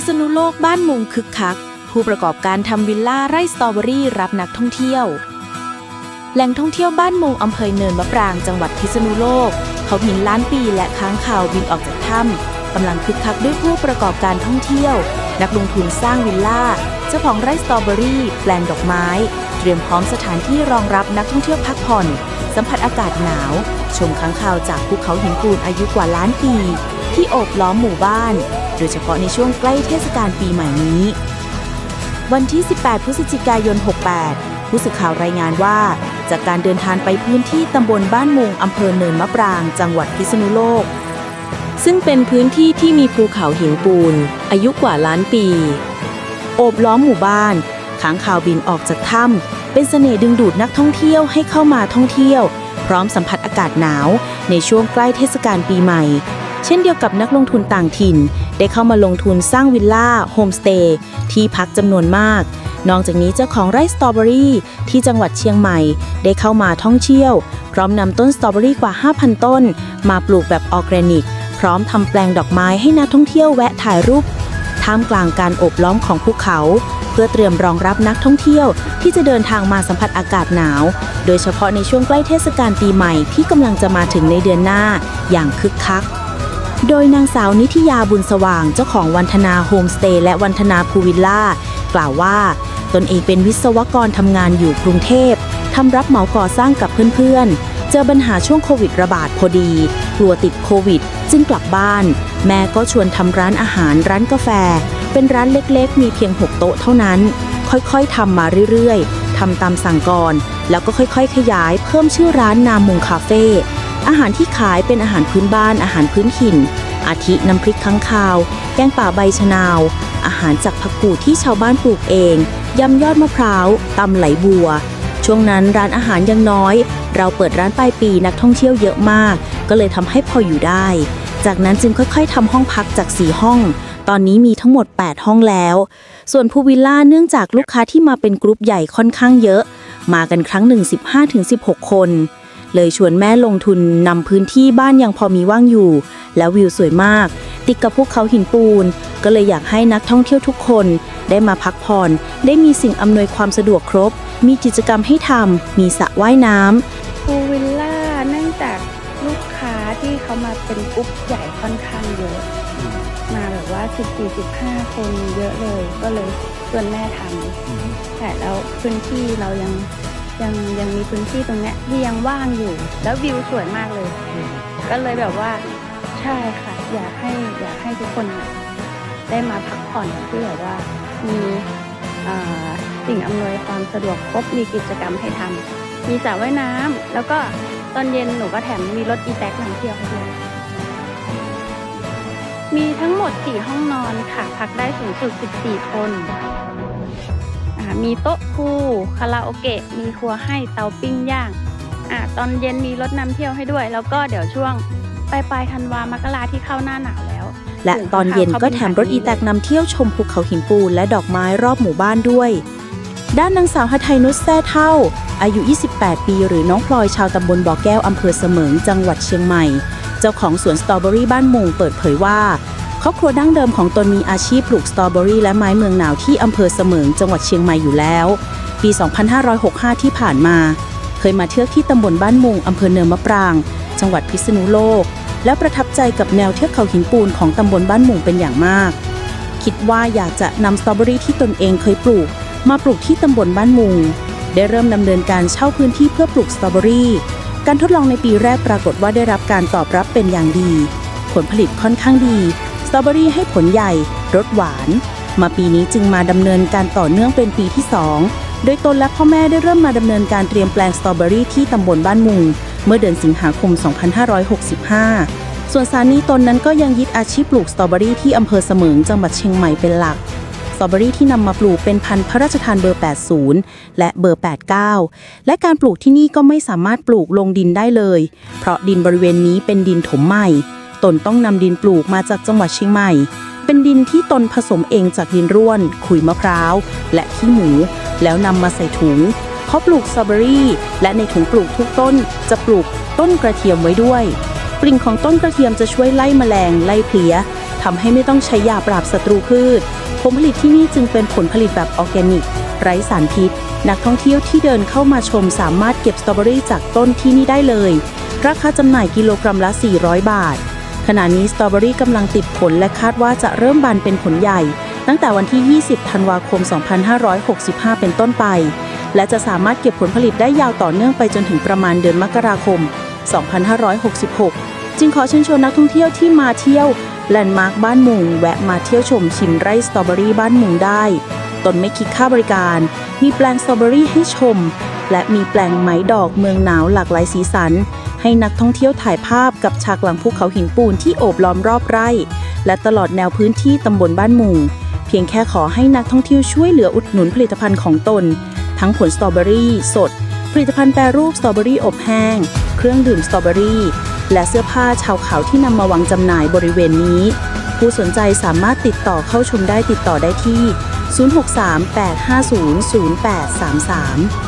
พิษณุโลกบ้านมุงคึกคัก ผู้ประกอบการทำวิลล่าไร่สตรอเบอรี่รับนักท่องเที่ยว แหล่งท่องเที่ยวบ้านมุงอำเภอเนินมะปรางจังหวัดพิษณุโลก เขาหินล้านปีและค้างคาวบินออกจากถ้ำกำลังคึกคักด้วยผู้ประกอบการท่องเที่ยว นักลงทุนสร้างวิลล่าเจ้าของไร่สตรอเบอรี่แปลงดอกไม้ เตรียมพร้อมสถานที่รองรับนักท่องเที่ยวพักผ่อน สัมผัสอากาศหนาว ชมค้างคาวจากภูเขาหินปูนอายุกว่าล้านปี ที่โอบล้อมหมู่บ้าน โดยเฉพาะในช่วงใกล้เทศกาลปีใหม่นี้ วันที่ 18 พฤศจิกายน 68 ผู้สื่อข่าวรายงานว่า จากการเดินทางไปพื้นที่ตำบลบ้านมุงอำเภอเนินมะปราง จังหวัดพิษณุโลก ซึ่งเป็นพื้นที่ที่มีภูเขาหินปูน อายุกว่าล้านปี โอบล้อมหมู่บ้านค้างคาวบินออกจากถ้ำเป็นเสน่ห์ดึงดูดนักท่องเที่ยวให้เข้ามาท่องเที่ยว พร้อมสัมผัสอากาศหนาว ในช่วงใกล้เทศกาลปีใหม่ เช่นเดียวกับนักลงทุนต่างถิ่น ได้เข้ามาลงทุนสร้างวิลล่าโฮมสเตย์ที่พักจำนวนมาก นอกจากนี้เจ้าของไร่สตรอเบอรี่ที่จังหวัดเชียงใหม่ ได้เข้ามาท่องเที่ยว พร้อมนำต้นสตรอเบอรี่กว่า 5,000 ต้น มาปลูกแบบออร์แกนิก พร้อมทำแปลงดอกไม้ให้นักท่องเที่ยวแวะถ่ายรูปท่ามกลางการโอบล้อมของภูเขา พื่อเตรียมรองรับนักท่องเที่ยวที่จะเดินทางมาสัมผัสอากาศหนาว โดยเฉพาะในช่วงใกล้เทศกาลปีใหม่ที่กำลังจะมาถึงในเดือนหน้าอย่างคึกคัก โดยนางสาวนิธิยาบุญสว่างเจ้าของวันธนาโฮมสเตย์และวันธนาพูวิลล่ากล่าวว่า ตนเองเป็นวิศวกรทำงานอยู่กรุงเทพทำรับเหมาก่อสร้างกับเพื่อนๆ เจอปัญหาช่วงโควิดระบาดพอดี กลัวติดโควิด จึงกลับบ้าน แม่ก็ชวนทำร้านอาหารร้านกาแฟ เป็นร้านเล็กๆ มีเพียง 6 โต๊ะเท่านั้น ค่อยๆทำมาเรื่อยๆทำตามสั่งก่อน แล้วก็ค่อยๆ ขยายเพิ่มชื่อร้านนามมุงคาเฟ่อาหารที่ขายเป็นอาหารพื้นบ้านอาหารพื้นถิ่น อาทิน้ำพริกค้างคาว แกงป่าใบชะนาว อาหารจากผักกูดที่ชาวบ้านปลูกเองยำยอดมะพร้าวตำไหลบัว ช่วงนั้นร้านอาหารยังน้อย เราเปิดร้านปลายปีนักท่องเที่ยวเยอะมาก ก็เลยทำให้พออยู่ได้ จากนั้นจึงค่อยๆทำห้องพักจาก4ห้อง ตอนนี้มีทั้งหมด 8 ห้องแล้ว ส่วนพูลวิลล่าเนื่องจากลูกค้าที่มาเป็นกรุ๊ปใหญ่ค่อนข้างเยอะ มากันครั้งหนึ่ง15-16 คน เลยชวนแม่ลงทุนนำพื้นที่บ้านยังพอมีว่างอยู่ แล้ววิวสวยมาก ติดกับภูเขาหินปูน ก็เลยอยากให้นักท่องเที่ยวทุกคน ได้มาพักผ่อน ได้มีสิ่งอำนวยความสะดวกครบ มีกิจกรรมให้ทำมีสระว่ายน้ำพูลวิลล่าเนื่องจากลูกค้าที่เขามาเป็นกรุ๊ปใหญ่ค่อนข้างเยอะ มาแบบว่า14-15คนเยอะเลย ก็เลยชวนแม่ทำแต่แล้วพื้นที่เรายังยังยังมีพื้นที่ตรงเนี้ยที่ยังว่างอยู่ แล้ววิวสวยมากเลย ก็เลยแบบว่าใช่ค่ะ อยากให้อยากให้ทุกคนได้มาพักผ่อนที่แบบว่ามีเอ่อสิ่งอำนวยความสะดวกครบมีกิจกรรมให้ทำมีสระว่ายน้ำแล้วก็ตอนเย็นหนูก็แถมมีรถอีแท็กนำเที่ยวให้ด้วย มีทั้งหมด 4 ห้องนอนค่ะ พักได้สูงสุด 14 คนอ่ามีโต๊ะพูลคาราโอเกะ มีครัวให้เตาปิ้งย่างอ่าตอนเย็นมีรถนำเที่ยวให้ด้วย แล้วก็เดี๋ยวช่วงปลายปลายๆธันวามกราที่เข้าหน้าหนาวแล้ว และตอนเย็นก็แถมรถอีแตกนำเที่ยวชมภูเขาหินปูนและดอกไม้รอบหมู่บ้านด้วย ด้านนางสาวหทัยนุชแซ่เท่า อายุ 28 ปี หรือน้องพลอยชาวตำบลบ่อแก้วอำเภอเสมิงจังหวัดเชียงใหม่ เจ้าของสวนสตรอเบอรี่บ้านมุงเปิดเผยว่าครอบครัวดั้งเดิมของตนมีอาชีพปลูกสตรอเบอรี่และไม้เมืองหนาวที่อำเภอเสมิงจังหวัดเชียงใหม่อยู่แล้ว ปี 2565 ที่ผ่านมา เคยมาเที่ยวที่ตำบลบ้านมุงอำเภอเนินมะปราง จังหวัดพิษณุโลก และประทับใจกับแนวเทือกเขาหินปูนของตำบลบ้านมุงเป็นอย่างมาก คิดว่าอยากจะนำสตรอเบอรี่ที่ตนเองเคยปลูก มาปลูกที่ตำบลบ้านมุง ได้เริ่มดำเนินการเช่าพื้นที่เพื่อปลูกสตรอเบอรี่ การทดลองในปีแรกปรากฏว่าได้รับการตอบรับเป็นอย่างดี ผลผลิตค่อนข้างดี สตรอเบอรี่ให้ผลใหญ่ รสหวาน มาปีนี้จึงมาดำเนินการต่อเนื่องเป็นปีที่ 2 โดยตนและพ่อแม่ได้เริ่มมาดำเนินการเตรียมแปลงสตรอเบอรี่ที่ตำบลบ้านมุง เมื่อเดือนสิงหาคม 2565 ส่วนสามีตนนั้นก็ยังยึดอาชีพปลูกสตรอเบอรี่ที่อำเภอเสมิงจังหวัดเชียงใหม่เป็นหลัก ตรอเบอรี่ที่นำมาปลูกเป็นพันธุ์พระราชทานเบอร์ 80 และเบอร์ 89 และการปลูกที่นี่ก็ไม่สามารถปลูกลงดินได้เลย เพราะดินบริเวณนี้เป็นดินถมใหม่ ตนต้องนำดินปลูกมาจากจังหวัดเชียงใหม่ เป็นดินที่ตนผสมเองจากดินร่วน ขุยมะพร้าว และขี้หมู แล้วนำมาใส่ถุงเพราปลูกสตรอเบอรี่ และในถุงปลูกทุกต้น จะปลูกต้นกระเทียมไว้ด้วยกลิ่นของต้นกระเทียมจะช่วยไล่แมลงไล่เพลี้ย ทำให้ไม่ต้องใช้ยาปราบศัตรูพืช ผลผลิตที่นี่จึงเป็นผลผลิตแบบออร์แกนิก ไร้สารพิษ นักท่องเที่ยวที่เดินเข้ามาชมสามารถเก็บสตรอเบอรี่จากต้นที่นี่ได้เลย ราคาจำหน่ายกิโลกรัมละ 400 บาท ขณะนี้สตรอเบอรี่กำลังติดผลและคาดว่าจะเริ่มบานเป็นผลใหญ่ ตั้งแต่วันที่ 20 ธันวาคม 2565 เป็นต้นไป และจะสามารถเก็บผลผลิตได้ยาวต่อเนื่องไปจนถึงประมาณเดือนมกราคม 2566 จึงขอเชิญชวนนักท่องเที่ยวที่มาเที่ยว แลนด์มาร์คบ้านมุงแวะมาเที่ยวชมชิมไร่สตรอเบอรี่บ้านมุงได้ ตนไม่คิดค่าบริการ มีแปลงสตรอเบอรี่ให้ชม และมีแปลงไม้ดอกเมืองหนาวหลากหลายสีสัน ให้นักท่องเที่ยวถ่ายภาพกับฉากหลังภูเขาหินปูนที่โอบล้อมรอบไร่ และตลอดแนวพื้นที่ตำบลบ้านมุง เพียงแค่ขอให้นักท่องเที่ยวช่วยเหลืออุดหนุนผลิตภัณฑ์ของตน ทั้งผลสตรอเบอรี่สด ผลิตภัณฑ์แปรรูปสตรอเบอรี่อบแห้ง เครื่องดื่มสตรอเบอรี่ และเสื้อผ้าชาวเขาที่นำมาวางจำหน่ายบริเวณนี้ ผู้สนใจสามารถติดต่อเข้าชมได้ติดต่อได้ที่ 063 850 0833